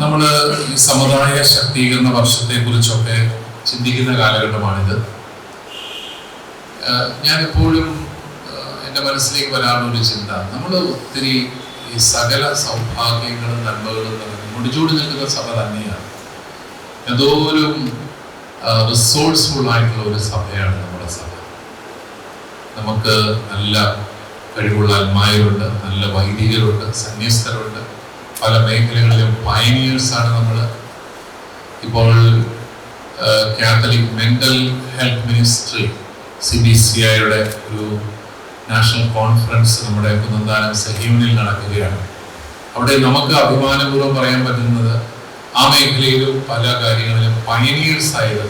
നമ്മൾ ഈ സമുദായ ശാക്തീകരണ വർഷത്തെ കുറിച്ചൊക്കെ ചിന്തിക്കുന്ന കാലഘട്ടമാണിത്. ഞാൻ എപ്പോഴും എന്റെ മനസ്സിലേക്ക് വരാനുള്ള ഒരു ചിന്ത. നമ്മൾ ഒത്തിരി ഈ സകല സൗഭാഗ്യങ്ങളും നന്മകളും മുടിച്ചൂടി നിൽക്കുന്ന സഭ തന്നെയാണ്. എന്തോരം റിസോഴ്സ്ഫുൾ ആയിട്ടുള്ള ഒരു സഭയാണ് നമ്മുടെ സഭ. നമുക്ക് നല്ല കഴിവുള്ള അൽമായരുണ്ട് നല്ല വൈദികരുണ്ട് സന്യസ്തരുണ്ട്. പല മേഖലകളിലും ആണ് നമ്മൾ ഇപ്പോൾ Catholic mental health ministry C B C ഐയുടെ ഒരു നാഷണൽ കോൺഫറൻസ് നമ്മുടെ കുന്നന്താനം സഹീവനിൽ നടക്കുകയാണ്. അവിടെ നമുക്ക് അഭിമാനപൂർവം പറയാൻ പറ്റുന്നത് ആ മേഖലയിലും പല കാര്യങ്ങളിലും പയനിയേഴ്സ് ആയത്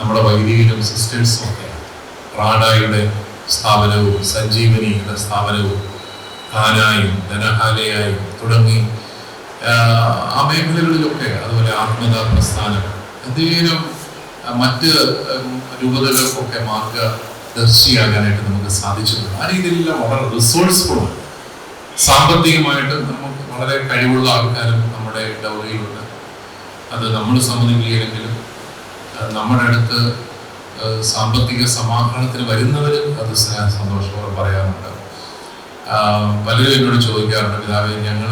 നമ്മുടെ വൈദികരും സിസ്റ്റേഴ്സും ഒക്കെയാണ്. റാഡായുടെ സ്ഥാപനവും സഞ്ജീവനിയുടെ സ്ഥാപനവും കാനായും ധനഹാലയായും തുടങ്ങി ആ മേഖലകളിലൊക്കെ അതുപോലെ ആത്മീയ പ്രസ്ഥാനം എന്തെങ്കിലും മറ്റ് രൂപതകൾക്കൊക്കെ മാർഗദർശിയാകാനായിട്ട് നമുക്ക് സാധിച്ചിട്ടുണ്ട്. ആ രീതിയിലെല്ലാം വളരെ റിസോഴ്സ്ഫുള്ള സാമ്പത്തികമായിട്ട് നമുക്ക് വളരെ കഴിവുള്ള ആൾക്കാരും നമ്മുടെ ഡൗറിയിലുണ്ട് അത് നമ്മൾ സമ്മതിക്കുകയില്ലെങ്കിലും നമ്മുടെ അടുത്ത് സാമ്പത്തിക സമാഹരണത്തിന് വരുന്നവരും അത് സ്നേഹ സന്തോഷപൂർവം പറയാറുണ്ട് പലരും എന്നോട് ചോദിക്കാറുണ്ട് പിതാവെ ഞങ്ങൾ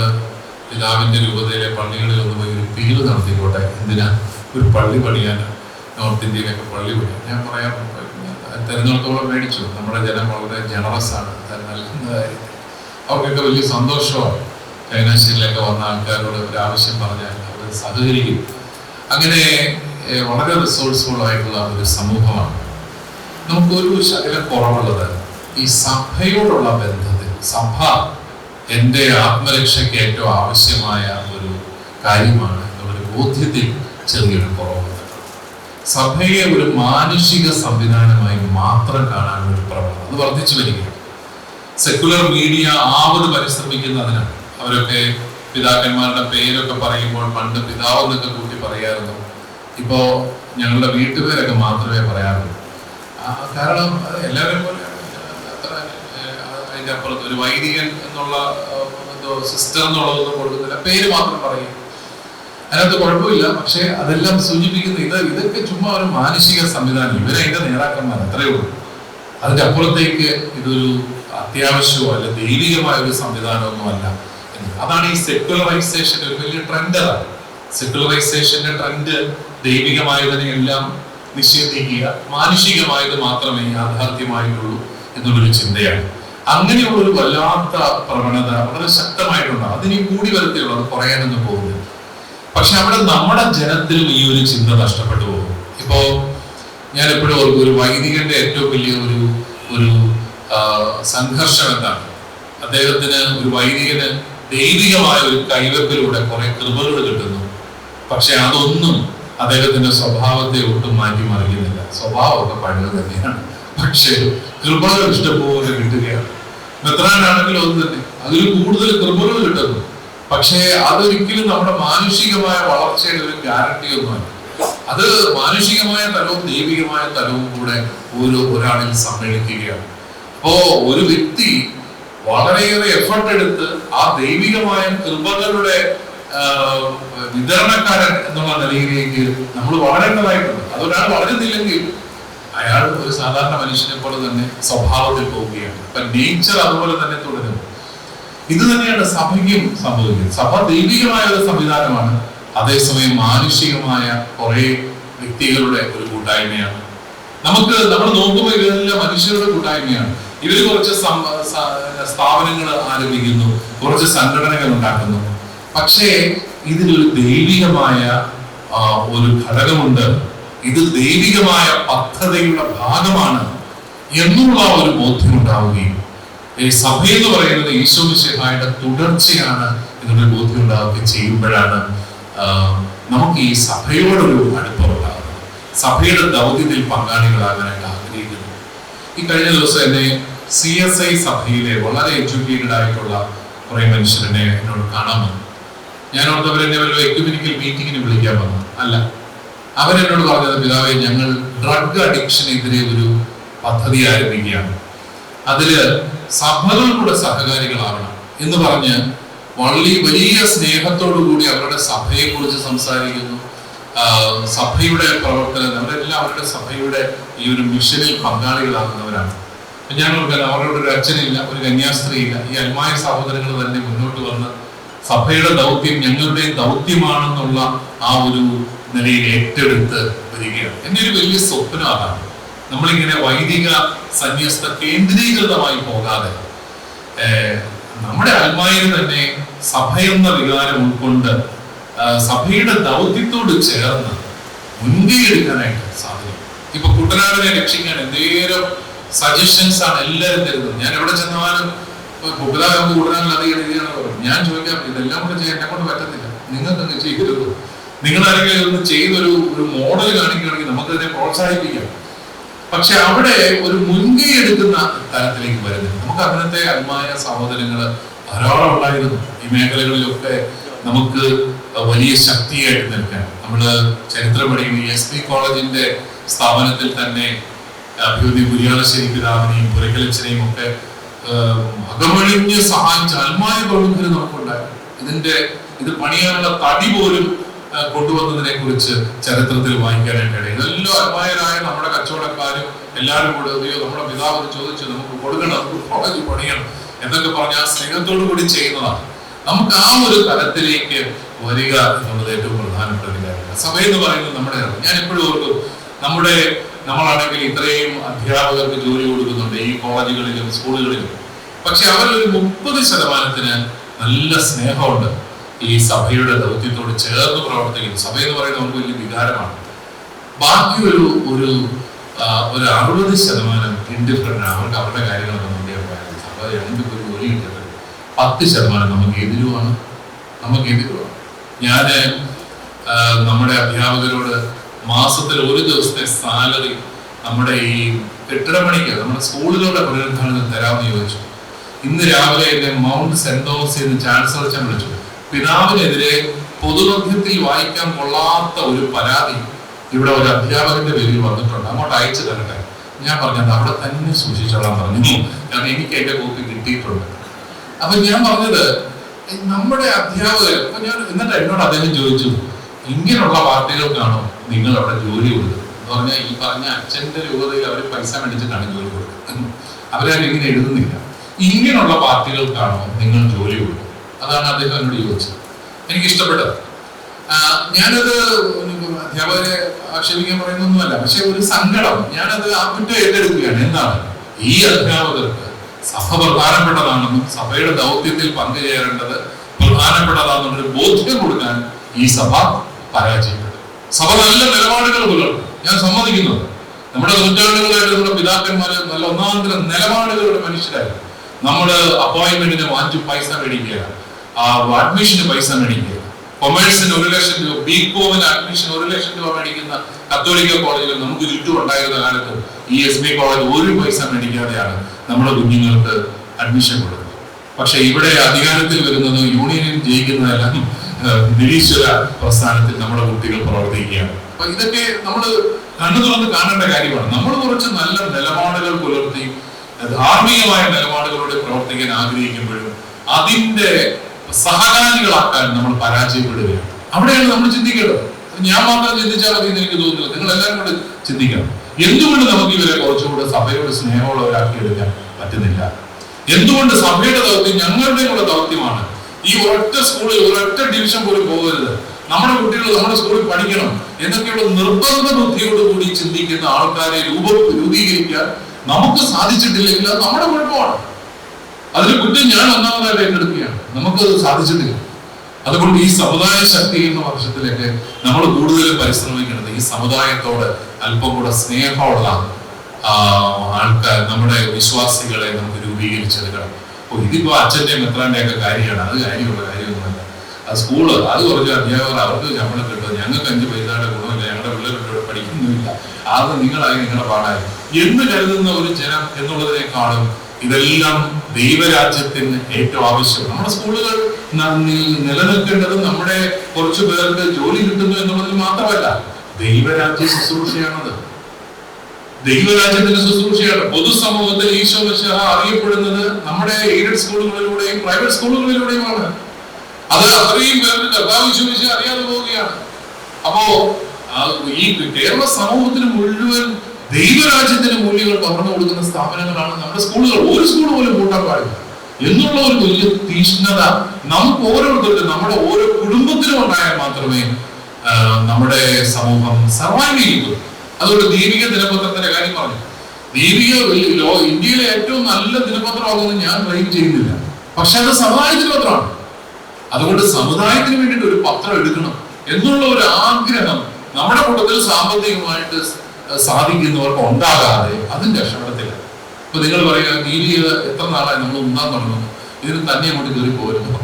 പിതാവിന്റെ രൂപതയിലെ പള്ളികളിൽ ഒന്ന് പോയി ഒരു പിരിവ് നടത്തിക്കോട്ടെ? എന്തിനാ? ഒരു പള്ളി പണിയാൻ നോർത്ത് ഇന്ത്യയിലൊക്കെ പള്ളി പണിയാൻ. ഞാൻ പറയാം തെരഞ്ഞെടുത്തോളം മേടിച്ചു. നമ്മുടെ ജനം വളരെ ജനറസ് ആണ്. നൽകുന്നതായിരിക്കും. അവർക്കൊക്കെ വലിയ സന്തോഷമാണ്. ചൈനാശ്ശേരിയിലൊക്കെ വന്ന ആൾക്കാരോട് ഒരു ആവശ്യം പറഞ്ഞാൽ അവർ സഹകരിക്കും. അങ്ങനെ വളരെ റിസോഴ്സ്ഫുൾ ആയിട്ടുള്ള ഒരു സമൂഹമാണ്. നമുക്കൊരു ശകലം കുറവുള്ളത് ഈ സഭയോടുള്ള ബന്ധത്തിൽ സഭ എന്റെ ആത്മരക്ഷയ്ക്ക് ഏറ്റവും ആവശ്യമായ ഒരു കാര്യമാണ് എന്നുള്ളൊരു ബോധ്യത്തിൽ ചെറിയൊരു കുറവുണ്ട് സഭയെ ഒരു മാനുഷിക സംവിധാനമായി മാത്രം കാണാനുള്ള ഒരു പ്രവണത. അത് വർദ്ധിച്ചു വരികയാണ്. സെക്കുലർ മീഡിയ ആവത് പരിശ്രമിക്കുന്നതിന് അവരൊക്കെ പിതാക്കന്മാരുടെ പേരൊക്കെ പറയുമ്പോൾ പണ്ട് പിതാവ് എന്നൊക്കെ കൂട്ടി പറയാറുണ്ട്. ഇപ്പോ ഞങ്ങളുടെ വീട്ടുപേരൊക്കെ മാത്രമേ പറയാറുള്ളൂ. കാരണം എല്ലാവരും പോലെ അതിന്റെ അപ്പുറത്ത് ഒരു വൈദികൻ എന്നുള്ള എന്തോ സിസ്റ്റർ എന്നുള്ളതൊന്നും കൊടുക്കുന്നില്ല. പേര് മാത്രം പറയും. അതിനകത്ത് കുഴപ്പമില്ല. പക്ഷെ അതെല്ലാം സൂചിപ്പിക്കുന്ന ഇത് ഇതൊക്കെ ചുമ്മാ ഒരു മാനുഷിക സംവിധാനം. ഇവരതിന്റെ നേതാക്കന്മാർ അത്രയേ ഉള്ളൂ. അതിന്റെ അപ്പുറത്തേക്ക് ഇതൊരു അത്യാവശ്യമോ അല്ല ദൈവികമായ ഒരു സംവിധാനമൊന്നും അല്ല അതാണ് ഈ സെക്യുലറൈസേഷൻ ഒരു വലിയ ട്രെൻഡ് അതാണ് സെക്യുലറൈസേഷന്റെ ട്രെൻഡ് ദൈവികമായതിനെ എല്ലാം നിഷേധിക്കുക മാനുഷികമായത് മാത്രമേ യാഥാർത്ഥ്യമായിട്ടുള്ളൂ എന്നുള്ളൊരു ചിന്തയാണ്. അങ്ങനെയുള്ള ഒരു വല്ലാത്ത പ്രവണത വളരെ ശക്തമായിട്ടുണ്ട്. അതിനി കൂടി വരത്തിലുള്ള അത് കുറയാനൊന്നും പോകുന്നു പക്ഷെ അവിടെ നമ്മുടെ ജനത്തിലും ഈ ഒരു ചിന്ത നഷ്ടപ്പെട്ടു പോകും. ഇപ്പോ ഞാൻ എപ്പോഴും ഓർക്കും ഒരു വൈദികന്റെ ഏറ്റവും വലിയ ഒരു ഒരു സംഘർഷം എന്താണ്? അദ്ദേഹത്തിന് ഒരു വൈദികന് ദൈവികമായ ഒരു കൈവെപ്പിലൂടെ കുറെ കൃപകൾ കിട്ടുന്നു. പക്ഷെ അതൊന്നും അദ്ദേഹത്തിന്റെ സ്വഭാവത്തെ ഒട്ടും മാറ്റി മറിക്കുന്നില്ല സ്വഭാവമൊക്കെ പഴയത് തന്നെയാണ്. പക്ഷേ കൃപകൾ ഇഷ്ടംപോലെ കിട്ടുകയാണ്. മെത്രാനാണെങ്കിലും ഒന്ന് തന്നെ. അതിൽ കൂടുതൽ കൃപകൾ കിട്ടുന്നു. പക്ഷേ അതൊരിക്കലും നമ്മുടെ മാനുഷികമായ വളർച്ചയുടെ ഒരു ഗ്യാരണ്ടി ഒന്നുമല്ല. അത് മാനുഷികമായ തലവും ദൈവികമായ തലവും കൂടെ ഓരോ ഒരാളിൽ സമ്മേളിക്കുകയാണ്. അപ്പോ ഒരു വ്യക്തി വളരെയേറെ എഫർട്ട് എടുത്ത് ആ ദൈവികമായ കൃപകളുടെ വിതരണക്കാരൻ എന്നുള്ള നിലയിലേക്ക് നമ്മൾ വളരേണ്ടതായിട്ടുണ്ട്. അതൊരാൾ വളരുന്നില്ലെങ്കിൽ അയാൾ ഒരു സാധാരണ മനുഷ്യനെ പോലെ തന്നെ സ്വഭാവത്തിൽ പോവുകയാണ്. അപ്പൊ നേച്ചർ അതുപോലെ തന്നെ തുടരുന്നു. ഇത് തന്നെയാണ് സഭയ്ക്കും സംഭവിക്കുന്നത്. സഭ ദൈവികമായ ഒരു സംവിധാനമാണ്. അതേസമയം മാനുഷികമായ കുറെ വ്യക്തികളുടെ ഒരു കൂട്ടായ്മയാണ്. നമുക്ക് നമ്മൾ നോക്കുമ്പോൾ ഇതെല്ലാം മനുഷ്യരുടെ കൂട്ടായ്മയാണ്. ഇവർ കുറച്ച് സ്ഥാപനങ്ങൾ ആരംഭിക്കുന്നു കുറച്ച് സംഘടനകൾ ഉണ്ടാക്കുന്നു. പക്ഷേ ഇതിലൊരു ദൈവികമായ ഒരു ഘടകമുണ്ട്. ഇത് ദൈവികമായ പദ്ധതിയുടെ ഭാഗമാണ് എന്നുള്ള ഒരു ബോധ്യം ഉണ്ടാവുകയും സഭ എന്ന് പറയുന്നത് ഈശോ മിശിഹായുടെ തുടർച്ചയാണ് എന്നൊരു ബോധ്യം ഉണ്ടാവുകയും ചെയ്യുമ്പോഴാണ് നമുക്ക് ഈ സഭയോടൊരു അടുപ്പമുണ്ടാകുന്നത് സഭയുടെ ദൗത്യത്തിൽ പങ്കാളികളാകാനായിട്ട് ആഗ്രഹിക്കുന്നു. ഈ കഴിഞ്ഞ ദിവസം എന്നെ സി എസ് ഐ സഭയിലെ വളരെ എഡ്യൂക്കേറ്റഡ് ആയിട്ടുള്ള കുറെ മനുഷ്യരെന്നെ എന്നോട് കാണാൻ വന്നു. ഞാൻ ഓർത്തവരെന്നെ വല്ല എക്യുമിനിക്കൽ മീറ്റിങ്ങിന് വിളിക്കാൻ വന്നു. അല്ല അവരെന്നോട് പറഞ്ഞത് പിതാവെ ഞങ്ങൾ ഡ്രഗ് അഡിക്ഷനെതിരെ ഒരു പദ്ധതി ആരംഭിക്കുകയാണ്. അതിൽ സഭകൾ കൂടെ സഹകാരികളാവണം. എന്ന് പറഞ്ഞ് വളരെ വലിയ സ്നേഹത്തോടു കൂടി അവരുടെ സഭയെ കുറിച്ച് സംസാരിക്കുന്നു സഭയുടെ പ്രവർത്തനം അവരെല്ലാം അവരുടെ സഭയുടെ ഈ ഒരു മിഷനിൽ പങ്കാളികളാകുന്നവരാണ്. ഞങ്ങൾക്ക് അവരുടെ ഒരു അച്ഛനില്ല ഒരു കന്യാസ്ത്രീയില്ല. ഈ അൽമായ സഹോദരങ്ങൾ തന്നെ മുന്നോട്ട് വന്ന് സഭയുടെ ദൗത്യം ഞങ്ങളുടെ ദൗത്യമാണെന്നുള്ള ആ ഒരു നിലയിൽ ഏറ്റെടുത്ത് വരികയാണ്. എന്റെ ഒരു വലിയ സ്വപ്നം അതാണ്. നമ്മളിങ്ങനെ വൈദിക സന്യസ്ത കേന്ദ്രീകൃതമായി പോകാതെ നമ്മുടെ ആത്മാവിൽ തന്നെ സഭ എന്ന വികാരം ഉൾക്കൊണ്ട് സഭയുടെ ദൗത്യത്തോട് ചേർന്ന് മുൻകൈ എടുക്കാനായിട്ട് സാധിക്കും. ഇപ്പൊ കുട്ടനാടിനെ രക്ഷിക്കാൻ എന്തേരം സജഷൻസ് ആണ് എല്ലാവരും തരുന്നത്. ഞാൻ എവിടെ ചെന്നാലും കുട്ടനാട് കുട്ടനാടിൽ അധികം ഞാൻ ചോദിക്കാം ഇതെല്ലാം കൂടെ ചെയ്യാൻ എന്നെ കൊണ്ട് പറ്റത്തില്ല നിങ്ങൾക്ക് ചെയ്യരുത് നിങ്ങൾ ആരെങ്കിലും ഒന്ന് ചെയ്തൊരു ഒരു മോഡൽ കാണിക്കുകയാണെങ്കിൽ നമുക്ക് ഇതിനെ പ്രോത്സാഹിപ്പിക്കാം. പക്ഷെ അവിടെ ഒരു മുൻകൈ എടുക്കുന്ന തരത്തിലേക്ക് വരുന്നത് നമുക്ക് അങ്ങനത്തെ അന്മായ സഹോദരങ്ങൾ ധാരാളം ഉണ്ടായിരുന്നു. ഈ മേഖലകളിലൊക്കെ നമുക്ക് വലിയ ശക്തിയായിട്ട് നിൽക്കാൻ. നമ്മൾ ചരിത്രം എസ് പി കോളേജിന്റെ സ്ഥാപനത്തിൽ തന്നെ അഭിവൃദ്ധി കുര്യാളശ്ശേരി പിതാവിനെയും പുരക്കലച്ചനെയും ഒക്കെ അകമഴിഞ്ഞ് സഹായിച്ച അന്മായ പ്രവൃത്തി നമുക്കുണ്ടായിരുന്നു. ഇതിന്റെ ഇത് പണിയാനുള്ള തടി പോലും കൊണ്ടുവന്നതിനെ കുറിച്ച് ചരിത്രത്തിൽ വായിക്കാനായിട്ട് ഇടയിൽ നല്ല അമ്മായരായ നമ്മുടെ കച്ചവടക്കാരും എല്ലാവരും കൂടെ അയ്യോ നമ്മുടെ പിതാവ് ചോദിച്ചു നമുക്ക് കൊടുക്കണം കോളേജ് പണിയണം എന്നൊക്കെ പറഞ്ഞ ആ സ്നേഹത്തോടു കൂടി ചെയ്യുന്നതാണ്. നമുക്ക് ആ ഒരു തലത്തിലേക്ക് വരിക എന്നുള്ളത് ഏറ്റവും പ്രധാനപ്പെട്ട ഒരു കാര്യമാണ്. സഭ എന്ന് പറയുന്നത് നമ്മുടെ ഞാൻ എപ്പോഴും ഓർക്കും നമ്മുടെ നമ്മളാണെങ്കിൽ ഇത്രയും അധ്യാപകർക്ക് ജോലി കൊടുക്കുന്നുണ്ട് ഈ കോളേജുകളിലും സ്കൂളുകളിലും. പക്ഷെ ഒരു മുപ്പത് ശതമാനത്തിന് നല്ല സ്നേഹമുണ്ട്. ഈ സഭയുടെ ദൗത്യത്തോട് ചേർന്ന് പ്രവർത്തിക്കുന്നു. സഭ എന്ന് പറയുന്നത് നമുക്ക് വലിയ വികാരമാണ്. ബാക്കി ഒരു ഒരു ഒരു അറുപത് ശതമാനം ഇൻഡിഫറന്റ് അവർക്ക് അവരുടെ കാര്യങ്ങളൊക്കെ നമ്മുടെ അഭിപ്രായത്തിൽ സഭ ഞങ്ങൾക്ക് ഒരു ജോലി കിട്ടുന്നത് പത്ത് ശതമാനം നമുക്ക് എതിരുമാണ് നമുക്ക് എതിരുമാണ് ഞാൻ നമ്മുടെ അധ്യാപകരോട് മാസത്തിൽ ഒരു ദിവസത്തെ സാലറി നമ്മുടെ ഈ കെട്ടിടപ്പണിക്ക് നമ്മുടെ സ്കൂളുകളുടെ പുനരുദ്ധാരണം തരാമെന്ന് ചോദിച്ചു. ഇന്ന് രാവിലെ എന്നെ മൗണ്ട് സെന്റ് തോമസ് ചാൻസലർ അച്ഛൻ വിളിച്ചു. പിതാവിനെതിരെ പൊതുമധ്യത്തിൽ വായിക്കാൻ കൊള്ളാത്ത ഒരു പരാതി ഇവിടെ ഒരു അധ്യാപകന്റെ പേരിൽ വന്നിട്ടുണ്ട്. അങ്ങോട്ട് അയച്ചു തരട്ടെ. ഞാൻ പറഞ്ഞത് അവിടെ തന്നെ സൂക്ഷിച്ചോളാൻ പറഞ്ഞു. കാരണം എനിക്ക് അതിന്റെ കോപ്പി കിട്ടിയിട്ടുണ്ട്. അപ്പൊ ഞാൻ പറഞ്ഞത് നമ്മുടെ അധ്യാപകർ അപ്പൊ ഞാൻ എന്നിട്ട് എന്നോട് അദ്ദേഹം ചോദിച്ചു ഇങ്ങനെയുള്ള പാർട്ടികൾക്കാണോ നിങ്ങൾ അവിടെ ജോലി കൊടുത്തത് എന്ന് പറഞ്ഞാൽ ഈ പറഞ്ഞ അച്ഛന്റെ രൂപതയിൽ അവർ പൈസ മേടിച്ചിട്ടാണ് ജോലി കൊടുത്തത് അവരാരും ഇങ്ങനെ എഴുതുന്നില്ല. ഇങ്ങനെയുള്ള പാർട്ടികൾക്കാണോ നിങ്ങൾ ജോലി കൊടുത്തത് അതാണ് അദ്ദേഹം എന്നോട് ചോദിച്ചത്. എനിക്ക് ഇഷ്ടപ്പെട്ടത് ഞാനത് അധ്യാപകരെ ആക്ഷേപിക്കാൻ പറയുന്നൊന്നുമല്ല പക്ഷെ ഒരു സങ്കടം. ഞാനത് ആ കുറ്റം ഏറ്റെടുക്കുകയാണ്. എന്താണ്? ഈ അധ്യാപകർക്ക് സഭ പ്രധാനപ്പെട്ടതാണെന്നും സഭയുടെ ദൗത്യത്തിൽ പങ്കുചേരേണ്ടത് പ്രധാനപ്പെട്ടതാണെന്നൊരു ബോധ്യം കൊടുക്കാൻ ഈ സഭ പരാജയപ്പെട്ടു. സഭ നല്ല നിലപാടുകൾ പുലർത്തും. ഞാൻ സമ്മതിക്കുന്നു. നമ്മുടെ നൂറ്റാണ്ടുകളായിട്ട് നമ്മുടെ പിതാക്കന്മാര് നല്ല ഒന്നാം തരം നിലപാടുകളുടെ മനുഷ്യരായിരുന്നു നമ്മൾ അപ്പോയിന്റ്മെന്റിന് വാങ്ങിച്ചു പൈസ മേടിക്കുക ആ അഡ്മിഷന് പൈസ മേടിക്കുക. കൊമേഴ്സിന് ഒരു ലക്ഷം രൂപ ബി കോമിന് അഡ്മിഷൻ ഒരു ലക്ഷം രൂപ മേടിക്കുന്ന കത്തോലിക്ക കോളേജുകൾ നമുക്ക് ചുറ്റും ഉണ്ടായിരുന്ന കാലത്ത് ഈ എസ് ബി കോളേജ് ഒരു പൈസ മേടിക്കാതെയാണ് നമ്മുടെ കുഞ്ഞുങ്ങൾക്ക് അഡ്മിഷൻ കൊടുക്കുന്നത്. പക്ഷെ ഇവിടെ അധികാരത്തിൽ വരുന്നത് യൂണിയനിൽ ജയിക്കുന്നതെല്ലാം നിരീശ്വര പ്രസ്ഥാനത്തിൽ നമ്മുടെ കുട്ടികൾ പ്രവർത്തിക്കുകയാണ്. അപ്പൊ ഇതൊക്കെ നമ്മൾ കണ്ണു തുറന്ന് കാണേണ്ട കാര്യമാണ്. നമ്മൾ കുറച്ച് നല്ല നിലപാടുകൾ പുലർത്തി ധാർമ്മികമായ നിലപാടുകളോടെ പ്രവർത്തിക്കാൻ ആഗ്രഹിക്കുമ്പോഴും അതിന്റെ സഹകാരികളാക്കാൻ നമ്മൾ പരാജയപ്പെടുകയാണ് അവിടെയാണ് നമ്മൾ ചിന്തിക്കേണ്ടത്. ഞാൻ മാത്രം ചിന്തിച്ചാൽ മതി എനിക്ക് തോന്നുന്നില്ല. നിങ്ങൾ എല്ലാവരും കൂടെ ചിന്തിക്കണം. എന്തുകൊണ്ട് നമുക്ക് ഇവരെ കുറച്ചുകൂടെ സഭയോട് സ്നേഹമുള്ളവരാക്കി എടുക്കാൻ പറ്റുന്നില്ല? എന്തുകൊണ്ട് സഭയുടെ ദൗത്യം ഞങ്ങളുടെ കൂടെ ദൗത്യമാണ്? ഈ ഒരൊറ്റ സ്കൂളിൽ ഒരൊറ്റ ഡിവിഷൻ പോലും പോകരുത്. നമ്മുടെ കുട്ടികൾ നമ്മുടെ സ്കൂളിൽ പഠിക്കണം എന്നൊക്കെയുള്ള നിർബന്ധ ബുദ്ധിയോട് കൂടി ചിന്തിക്കുന്ന ആൾക്കാരെ രൂപ രൂപീകരിക്കാൻ നമുക്ക് സാധിച്ചിട്ടില്ലെങ്കിൽ അത് നമ്മുടെ കുഴപ്പമാണ്. അതിന് കുറ്റം ഞാൻ ഒന്നാമതായിട്ട് ഏറ്റെടുക്കുകയാണ്. നമുക്ക് സാധിച്ചിട്ടില്ല. അതുകൊണ്ട് ഈ സമുദായ ശക്തി എന്ന വർഷത്തിലേക്ക് നമ്മൾ കൂടുതൽ പരിശ്രമിക്കുന്നത് ഈ സമുദായത്തോട് അല്പം കൂടെ സ്നേഹമുള്ള ആൾക്കാർ നമ്മുടെ വിശ്വാസികളെ നമുക്ക് രൂപീകരിച്ചെടുക്കണം. അപ്പോൾ ഇതിപ്പോ അച്ഛന്റെ മെത്രാന്റെ ഒക്കെ കാര്യമാണ്. അത് കാര്യമുള്ള കാര്യമൊന്നുമല്ല. അത് സ്കൂൾ അത് കുറച്ച് അധ്യാപകർ അവർക്ക് ശമ്പളം കിട്ടും. ഞങ്ങൾക്ക് അഞ്ച് പൈസയുടെ ഗുണമില്ല. ഞങ്ങളുടെ പിള്ളേരുടെ പഠിക്കുന്നുമില്ല. അത് നിങ്ങളായി നിങ്ങളുടെ പാടായി. എന്ന് കരുതുന്ന ഒരു ജനം എന്നുള്ളതിനേക്കാളും ഇതെല്ലാം ദൈവരാജ്യത്തിന് ഏറ്റവും ആവശ്യം. നമ്മുടെ സ്കൂളുകൾ നിലനിൽക്കേണ്ടത് നമ്മുടെ കുറച്ചു പേർക്ക് ജോലി കിട്ടുന്നു എന്നുള്ളതിൽ മാത്രമല്ല ദൈവരാജ്യ ശുശ്രൂഷയാണത്. ദൈവരാജ്യത്തിന്റെ ശുശ്രൂഷയാണ്. പൊതുസമൂഹത്തിൽ ഈശോ മിശിഹ അറിയപ്പെടുന്നത് നമ്മുടെ എയ്ഡഡ് സ്കൂളുകളിലൂടെയും പ്രൈവറ്റ് സ്കൂളുകളിലൂടെയുമാണ്. അത് അത്രയും പേർക്ക് കർത്താവ് വിശ്വസിച്ച് അറിയാതെ പോവുകയാണ്. അപ്പോ ഈ കേരള സമൂഹത്തിന് മുഴുവൻ ദൈവരാജ്യത്തിന്റെ മൂല്യങ്ങൾ പകർന്നു കൊടുക്കുന്ന സ്ഥാപനങ്ങളാണ് നമ്മുടെ സ്കൂളുകൾ. ഒരു സ്കൂൾ പോലും കൂട്ടാൻ പാടില്ല. എന്നുള്ള ഒരു വലിയ തീഷ്ണത നമുക്ക് ഓരോരുത്തർക്കും നമ്മുടെ ഓരോ കുടുംബത്തിനും ഉണ്ടായാൽ മാത്രമേ നമ്മുടെ സമൂഹം സർവൈവ് ചെയ്യുള്ളൂ അതുകൊണ്ട് ദീപിക ദിനപത്രത്തിന്റെ കാര്യം പറഞ്ഞു. ദീപിക ഇന്ത്യയിലെ ഏറ്റവും നല്ല ദിനപത്രമാകുമെന്ന് ഞാൻ ക്ലെയിം ചെയ്യുന്നില്ല. പക്ഷെ അത് സമുദായത്തിന് പത്രമാണ്. അതുകൊണ്ട് സമുദായത്തിന് വേണ്ടിയിട്ട് ഒരു പത്രം എടുക്കണം എന്നുള്ള ഒരു ആഗ്രഹം നമ്മുടെ കൂട്ടത്തിൽ സാമ്പത്തികമായിട്ട് സാധിക്കുന്നവർക്ക് ഉണ്ടാകാതെ അതും രക്ഷപ്പെടത്തില്ല. ഇപ്പൊ നിങ്ങൾ പറയുക നീലി എത്ര നാളായി നമ്മൾ ഉണ്ടാൻ തുടങ്ങുന്നു? ഇതിന് തന്നെ അങ്ങോട്ട് കയറി പോരുന്നു.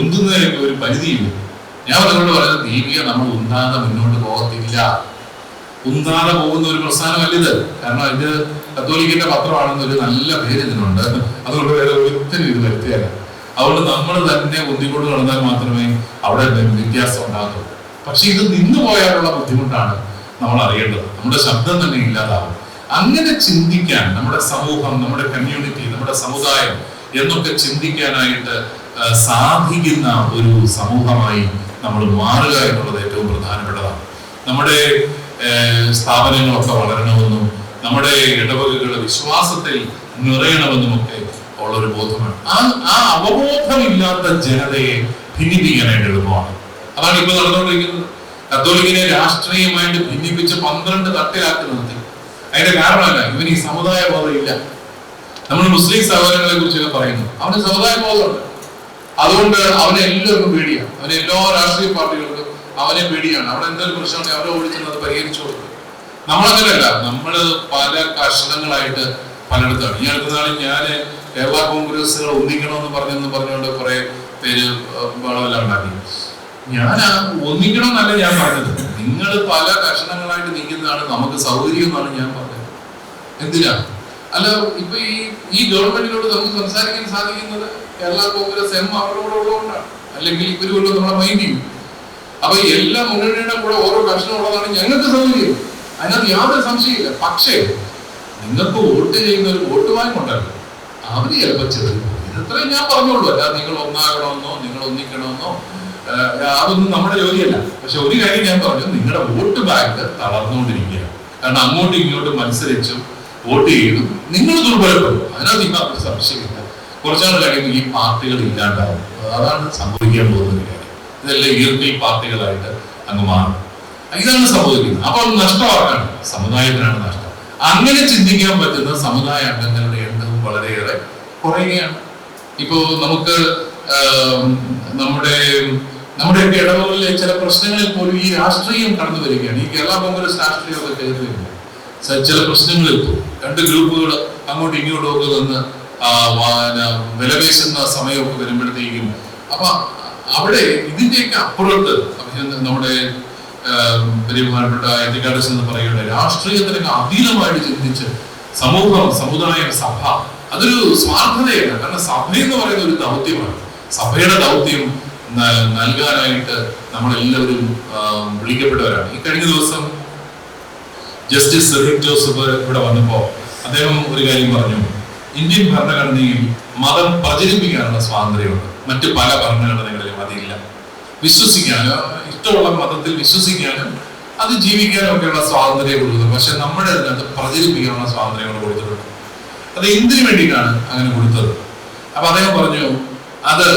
ഉന്തുന്നതിനൊക്കെ ഒരു പരിധിയില്ല. ഞാൻ നിങ്ങളോട് പറയുന്നത് ദീപിക നമ്മൾ ഉന്താതെ മുന്നോട്ട് പോകത്തില്ല. ഉന്താതെ പോകുന്ന ഒരു പ്രസ്ഥാനമല്ല ഇത്. കാരണം ഇത് കത്തോലിക്കിന്റെ പത്രമാണെന്ന് ഒരു നല്ല പേര് ഇതിനുണ്ട്. അതുകൊണ്ട് വേറെ ഒരിക്കലും ഇത് വരുത്തിയല്ല. അതുകൊണ്ട് നമ്മൾ തന്നെ ബുദ്ധിമുട്ട് നടന്നാൽ മാത്രമേ അവിടെ വ്യത്യാസം ഉണ്ടാകൂ പക്ഷെ ഇത് നിന്നു പോയാലുള്ള ബുദ്ധിമുട്ടാണ്. നമ്മൾ അറിയേണ്ടത് നമ്മുടെ ശബ്ദം തന്നെ ഇല്ലാതാവും. അങ്ങനെ ചിന്തിക്കാൻ നമ്മുടെ സമൂഹം നമ്മുടെ കമ്മ്യൂണിറ്റി നമ്മുടെ സമുദായം എന്നൊക്കെ ചിന്തിക്കാനായിട്ട് സാധിക്കുന്ന ഒരു സമൂഹമായി നമ്മൾ മാറുക എന്നുള്ളത് ഏറ്റവും പ്രധാനപ്പെട്ടതാണ്. നമ്മുടെ സ്ഥാപനങ്ങളൊക്കെ വളരണമെന്നും നമ്മുടെ ഇടവകകൾ വിശ്വാസത്തിൽ നിറയണമെന്നുമൊക്കെ ഉള്ള ഒരു ബോധമാണ്. ആ ആ അവബോധമില്ലാത്ത ജനതയെ ഭിന്നിപ്പിക്കാനായിട്ട് എളുപ്പമാണ്. അതാണ് ഇപ്പൊ നടന്നുകൊണ്ടിരിക്കുന്നത്. കത്തോലിക്കിനെ രാഷ്ട്രീയമായിട്ട് ഭിന്നിപ്പിച്ച് പന്ത്രണ്ട് തട്ടിലാക്കി അതിന്റെ കാരണമല്ല ഇവന് ഈ സമുദായ ബോധം ഇല്ല. നമ്മൾ മുസ്ലിം സഹോദരങ്ങളെ കുറിച്ചൊക്കെ പറയുന്നു. അവന് സമുദായ ബോധമുണ്ട് അതുകൊണ്ട് അവനെ എല്ലാവർക്കും പേടിയാണ് അവനെ എല്ലാ രാഷ്ട്രീയ പാർട്ടികൾക്കും അവനെ പേടിയാണ്. അവിടെ എന്തൊരു പ്രശ്നമുണ്ടെങ്കിൽ അവരെ ഓടിച്ചെന്ന് അത് പരിഹരിച്ചു കൊടുക്കും. നമ്മളങ്ങനെയല്ല. നമ്മൾ പല കഷണങ്ങളായിട്ട് പലയിടത്താണ് ഈ അടുത്ത നാളിൽ ഞാൻ കേരള കോൺഗ്രസുകൾ ഒന്നിക്കണമെന്ന് പറഞ്ഞെന്ന് പറഞ്ഞുകൊണ്ട് കുറെ പേര് വളമെല്ലാം ഉണ്ടാക്കി. ഞാൻ ഒന്നിക്കണമെന്നല്ല ഞാൻ പറഞ്ഞത്. നിങ്ങൾ പല കഷണങ്ങളായിട്ട് നിൽക്കുന്നതാണ് നമുക്ക് സൗകര്യം എന്നാണ് ഞാൻ പറഞ്ഞത്. എന്തിനാ? അല്ല ഇപ്പൊ ഈ ഈ ഗവൺമെന്റിനോട് നമുക്ക് സംസാരിക്കാൻ സാധിക്കുന്നത് കേരള കോൺഗ്രസ് എം അവരുടെ ഉള്ളതുകൊണ്ടാണ് അല്ലെങ്കിൽ ഇവർ കൊണ്ട് നമ്മളെ മൈൻഡ് ചെയ്യും. അപ്പൊ എല്ലാ മുന്നണിയുടെ കൂടെ ഓരോ കഷ്ണം ഉള്ളതാണ് ഞങ്ങൾക്ക് സൗകര്യം. അതിനകത്ത് യാതൊരു സംശയമില്ല പക്ഷേ നിങ്ങൾക്ക് വോട്ട് ചെയ്യുന്ന ഒരു വോട്ട് വാങ്ങിക്കൊണ്ടല്ലോ അവർ ചിലപ്പോ ചെറിയ ഇതത്രയും ഞാൻ പറഞ്ഞോളൂ. അല്ല നിങ്ങൾ ഒന്നാകണമെന്നോ നിങ്ങൾ ഒന്നിക്കണമെന്നോ അതൊന്നും നമ്മുടെ ജോലിയല്ല. പക്ഷെ ഒരു കാര്യം ഞാൻ പറഞ്ഞു നിങ്ങളുടെ വോട്ട് ബാങ്ക് തളർന്നുകൊണ്ടിരിക്കുകയാണ്. കാരണം അങ്ങോട്ടും ഇങ്ങോട്ടും മത്സരിച്ചും വോട്ട് ചെയ്തു. നിങ്ങൾ ദുർബലപ്പെടും അതിനകത്ത് യാതൊരു സംശയമില്ല. കുറച്ചാൾ കഴിയുമ്പോൾ ഈ പാർട്ടികൾ ഇല്ലാണ്ടാവും. അതാണ് സംഭവിക്കാൻ പോകുന്ന കാര്യം. ഇതെല്ലാം ഈർപ്പി പാർട്ടികളായിട്ട് അങ്ങ് മാറും. ഇതാണ് സംഭവിക്കുന്നത്. അപ്പോൾ നഷ്ടമാക്കാണ് സമുദായത്തിനാണ് നഷ്ടം. അങ്ങനെ ചിന്തിക്കാൻ പറ്റുന്ന സമുദായ അംഗങ്ങളുടെ എണ്ണവും വളരെയേറെ കുറയുകയാണ്. ഇപ്പോ നമുക്ക് നമ്മുടെ നമ്മുടെയൊക്കെ ഇടവുകളിലെ ചില പ്രശ്നങ്ങളിൽ പോലും ഈ രാഷ്ട്രീയം കടന്നു വരികയാണ്. ഈ കേരള കോൺഗ്രസ് രാഷ്ട്രീയമൊക്കെ കയറി ചില പ്രശ്നങ്ങളിൽ പോലും. രണ്ട് ഗ്രൂപ്പുകൾ അങ്ങോട്ടും ഇങ്ങോട്ടും ഒക്കെ നിന്ന് വിലപേശുന്ന സമയമൊക്കെ വരുമ്പോഴത്തേക്കും അപ്പൊ അവിടെ ഇതിന്റെയൊക്കെ അപ്പുറത്ത് നമ്മുടെ പരിമാനപ്പെട്ട വലിയ എന്ന് പറയുന്നത് രാഷ്ട്രീയത്തിനൊക്കെ അതീതമായിട്ട് ചിന്തിച്ച് സമൂഹം സമുദായം സഭ അതൊരു സ്വാർത്ഥതയല്ല. കാരണം സഭ എന്ന് പറയുന്ന ഒരു ദൗത്യമാണ്. സഭയുടെ ദൗത്യം നൽകാനായിട്ട് നമ്മളെല്ലാവരും വിളിക്കപ്പെട്ടവരാണ്. ഈ കഴിഞ്ഞ ദിവസം ജസ്റ്റിസ് സെറിക് ജോസഫ് ഇവിടെ വന്നപ്പോ അദ്ദേഹം ഒരു കാര്യം പറഞ്ഞു. ഇന്ത്യൻ ഭരണഘടനയിൽ മതം പ്രചരിപ്പിക്കാനുള്ള സ്വാതന്ത്ര്യമുണ്ട്. മറ്റു പല ഭരണഘടനകളിലും അതില്ല. വിശ്വസിക്കാനും ഇഷ്ടമുള്ള മതത്തിൽ വിശ്വസിക്കാനും അത് ജീവിക്കാനും ഒക്കെയുള്ള സ്വാതന്ത്ര്യം കൊടുക്കുന്നു. പക്ഷെ നമ്മുടെ അതിനകത്ത് പ്രചരിപ്പിക്കാനുള്ള സ്വാതന്ത്ര്യങ്ങൾ കൊടുത്തിട്ടുണ്ട്. അത് എന്തിനു വേണ്ടിയിട്ടാണ് അങ്ങനെ കൊടുത്തത്? അപ്പൊ അദ്ദേഹം പറഞ്ഞു അത്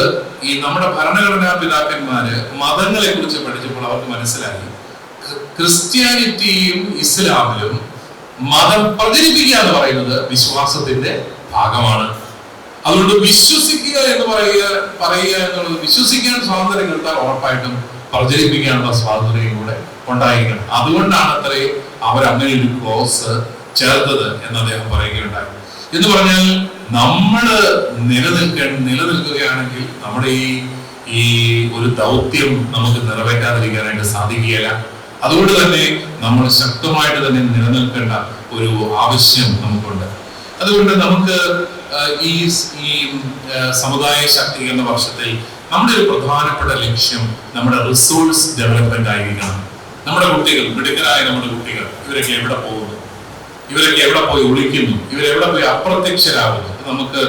ഈ നമ്മുടെ ഭരണഘടനാ പിതാക്കന്മാര് മതങ്ങളെ കുറിച്ച് പഠിച്ചപ്പോൾ അവർക്ക് മനസ്സിലായി. ക്രിസ്ത്യാനിറ്റിയും ഇസ്ലാമിലും മതം പ്രചരിപ്പിക്കുക എന്ന് പറയുന്നത് വിശ്വാസത്തിന്റെ ഭാഗമാണ്. അതുകൊണ്ട് വിശ്വസിക്കുക എന്ന് പറയുക പറയുക എന്നുള്ളത് വിശ്വസിക്കാൻ സ്വാതന്ത്ര്യം കിട്ടാൻ ഉറപ്പായിട്ടും പ്രചരിപ്പിക്കാനുള്ള സ്വാതന്ത്ര്യം കൂടെ ഉണ്ടായിരിക്കണം. അതുകൊണ്ടാണ് അത്രയും അവർ അങ്ങനെ ഒരു ക്ലോസ് ചേർത്തത് എന്ന് അദ്ദേഹം പറയുകയുണ്ടായി. എന്ന് പറഞ്ഞാൽ നമ്മൾ നിലനിൽക്ക നിലനിൽക്കുകയാണെങ്കിൽ നമ്മുടെ ഈ ഈ ഒരു ദൗത്യം നമുക്ക് നിറവേറ്റാതിരിക്കാനായിട്ട് സാധിക്കുകയില്ല. അതുകൊണ്ട് തന്നെ നമ്മൾ ശക്തമായിട്ട് തന്നെ നിലനിൽക്കേണ്ട ഒരു ആവശ്യം നമുക്കുണ്ട്. അതുകൊണ്ട് നമുക്ക് ഈ ഈ സമുദായ ശാക്തീകരണ വർഷത്തിൽ നമ്മുടെ ഒരു പ്രധാനപ്പെട്ട ലക്ഷ്യം നമ്മുടെ റിസോഴ്സ് ഡെവലപ്മെന്റ് ആയിരിക്കണം. നമ്മുടെ കുട്ടികൾ മിടുക്കരായ നമ്മുടെ കുട്ടികൾ ഇവരൊക്കെ എവിടെ പോകുന്നു? ഇവരൊക്കെ എവിടെ പോയി ഒളിക്കുന്നു? ഇവരെവിടെ പോയി അപ്രത്യക്ഷരാകുന്നു? നമുക്ക്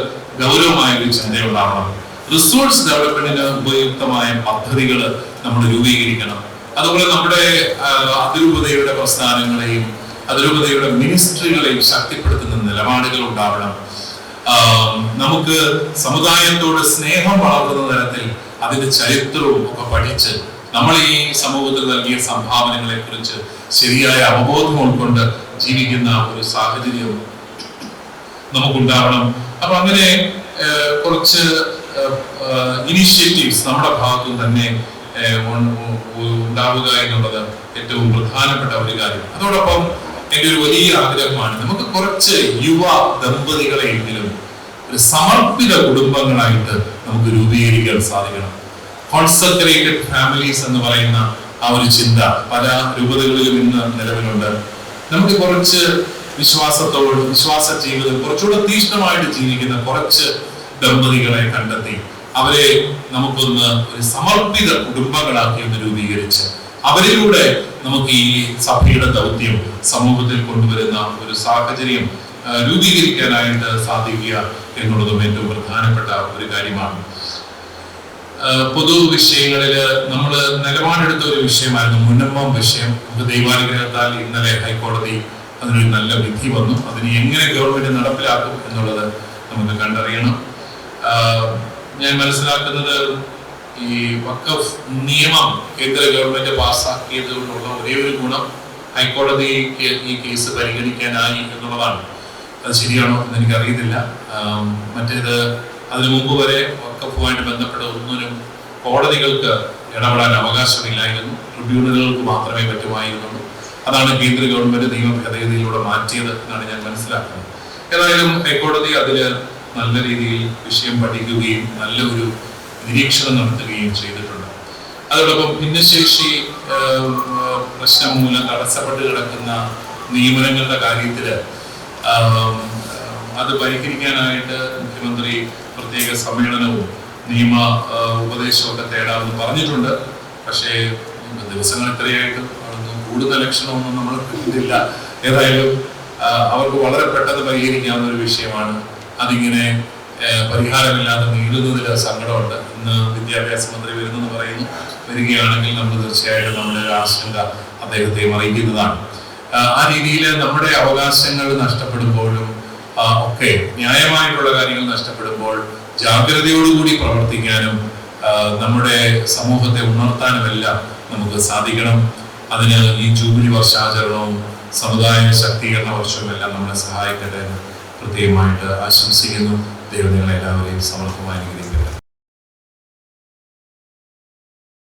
ഗൗരവമായ ഒരു ചിന്തയുണ്ടാവണം. റിസോഴ്സ് ഡെവലപ്മെന്റിന് ഉപയുക്തമായ പദ്ധതികൾ നമ്മൾ രൂപീകരിക്കണം. അതുപോലെ നമ്മുടെ അതിരൂപതയുടെ പ്രസ്ഥാനങ്ങളെയും അതിരൂപതയുടെ മിനിസ്ട്രികളെയും ശക്തിപ്പെടുത്തുന്ന നിലപാടുകൾ ഉണ്ടാവണം. നമുക്ക് സമുദായത്തോട് സ്നേഹം വളർത്തുന്ന തരത്തിൽ അതിന്റെ ചരിത്രവും ഒക്കെ പഠിച്ച് നമ്മൾ ഈ സമൂഹത്തിൽ നൽകിയ സംഭാവനകളെ കുറിച്ച് ശരിയായ അവബോധം ഉൾക്കൊണ്ട് ജീവിക്കുന്ന ഒരു സാഹചര്യം നമുക്കുണ്ടാവണം. അപ്പൊ അങ്ങനെ കുറച്ച് ഇനിഷ്യേറ്റീവ്സ് നമ്മുടെ ഭാഗത്തു തന്നെ ഉണ്ടാവുക എന്നുള്ളത് ഏറ്റവും പ്രധാനപ്പെട്ട ഒരു കാര്യം. അതോടൊപ്പം എന്റെ ഒരു വലിയ ആഗ്രഹമാണ് നമുക്ക് കുറച്ച് യുവ ദമ്പതികളെയെങ്കിലും ഒരു സമർപ്പിത കുടുംബങ്ങളായിട്ട് നമുക്ക് രൂപീകരിക്കാൻ സാധിക്കണം. കോൺസെൻട്രേറ്റഡ് ഫാമിലീസ് എന്ന് പറയുന്ന ആ ഒരു ചിന്ത പല രൂപതകളിലും ഇന്ന് നിലവിലുണ്ട്. നമുക്ക് കുറച്ച് വിശ്വാസത്തോട് വിശ്വാസ ജീവിതം കുറച്ചുകൂടെ തീഷ്ണമായിട്ട് ജീവിക്കുന്ന കുറച്ച് ദമ്പതികളെ കണ്ടെത്തി അവരെ നമുക്കൊന്ന് ഒരു സമർപ്പിത കുടുംബങ്ങളാക്കി ഒന്ന് രൂപീകരിച്ച് അവരിലൂടെ നമുക്ക് ഈ സഭയുടെ ദൗത്യം സമൂഹത്തിൽ കൊണ്ടുവരുന്ന ഒരു സാഹചര്യം രൂപീകരിക്കാനായിട്ട് സാധിക്കുക എന്നുള്ളതും ഏറ്റവും പ്രധാനപ്പെട്ട ഒരു കാര്യമാണ്. പൊതു വിഷയങ്ങളിൽ നമ്മൾ നിലപാടെടുത്ത ഒരു വിഷയമായിരുന്നു. മുന്നമ്മം വിഷയം. ദൈവാനുഗ്രഹത്താൽ ഇന്നലെ ഹൈക്കോടതി അതിനൊരു നല്ല വിധി വന്നു. അതിനെ എങ്ങനെ ഗവൺമെന്റ് നടപ്പിലാക്കും എന്നുള്ളത് നമുക്ക് കണ്ടറിയണം. ഞാൻ മനസ്സിലാക്കുന്നത് ഈ വക്കഫ് നിയമം കേന്ദ്ര ഗവൺമെന്റ് പാസ്സാക്കിയത് കൊണ്ടുള്ള ഒരേ ഒരു ഗുണം ഹൈക്കോടതി ഈ കേസ് പരിഗണിക്കാനായി എന്നുള്ളതാണ്. അത് ശരിയാണോ എന്ന് എനിക്കറിയത്തില്ല. മറ്റേത് അതിനു മുമ്പ് വരെ വക്കഫുമായിട്ട് ബന്ധപ്പെട്ട ഒന്നിനും കോടതികൾക്ക് ഇടപെടാൻ അവകാശമില്ലായിരുന്നു. ട്രിബ്യൂണലുകൾക്ക് മാത്രമേ പറ്റുമായിരുന്നുള്ളൂ. അതാണ് കേന്ദ്ര ഗവൺമെന്റ് നിയമ ഭേദഗതിയിലൂടെ മാറ്റിയത് എന്നാണ് ഞാൻ മനസ്സിലാക്കുന്നത്. ഏതായാലും ഹൈക്കോടതി അതിൽ നല്ല രീതിയിൽ വിഷയം പഠിക്കുകയും നല്ല ഒരു നിരീക്ഷണം നടത്തുകയും ചെയ്തിട്ടുണ്ട്. അതോടൊപ്പം ഭിന്നശേഷി പ്രശ്നം മൂലം തടസ്സപ്പെട്ട് കിടക്കുന്ന നിയമനങ്ങളുടെ കാര്യത്തിൽ അത് പരിഹരിക്കാനായിട്ട് മുഖ്യമന്ത്രി പ്രത്യേക സമ്മേളനവും നിയമ ഉപദേശവും ഉപദേശമൊക്കെ തേടാമെന്ന് പറഞ്ഞിട്ടുണ്ട്. പക്ഷേ ദിവസങ്ങൾ ഇത്രയായിട്ടും അതൊന്നും കൂടുതൽ ലക്ഷണമൊന്നും നമ്മൾ കിട്ടുന്നില്ല ഏതായാലും അവർക്ക് വളരെ പെട്ടെന്ന് പരിഹരിക്കാവുന്ന ഒരു വിഷയമാണ്. അതിങ്ങനെ പരിഹാരമില്ലാതെ നീളുന്നതിൽ സങ്കടമുണ്ട്. ഇന്ന് വിദ്യാഭ്യാസ മന്ത്രി വരുന്നെന്ന് പറയുന്നു. വരികയാണെങ്കിൽ നമ്മൾ തീർച്ചയായിട്ടും നമ്മുടെ ഒരു ആശങ്ക അദ്ദേഹത്തെ അറിയിക്കുന്നതാണ്. ആ, രീതിയിൽ നമ്മുടെ അവകാശങ്ങൾ നഷ്ടപ്പെടുമ്പോഴും ഒക്കെ ന്യായമായിട്ടുള്ള കാര്യങ്ങൾ നഷ്ടപ്പെടുമ്പോൾ ജാഗ്രതയോടുകൂടി പ്രവർത്തിക്കാനും നമ്മുടെ സമൂഹത്തെ ഉണർത്താനുമെല്ലാം നമുക്ക് സാധിക്കണം. അതിന് ഈ ജൂബിലി വർഷാചരണവും സമുദായ ശക്തീകരണ വർഷവും എല്ലാം നമ്മളെ സഹായിക്കട്ടെ പ്രത്യേകമായിട്ട് ആശംസിക്കുന്നു. ദൈവം നിങ്ങളെ എല്ലാവരെയും സമർത്ഥമായി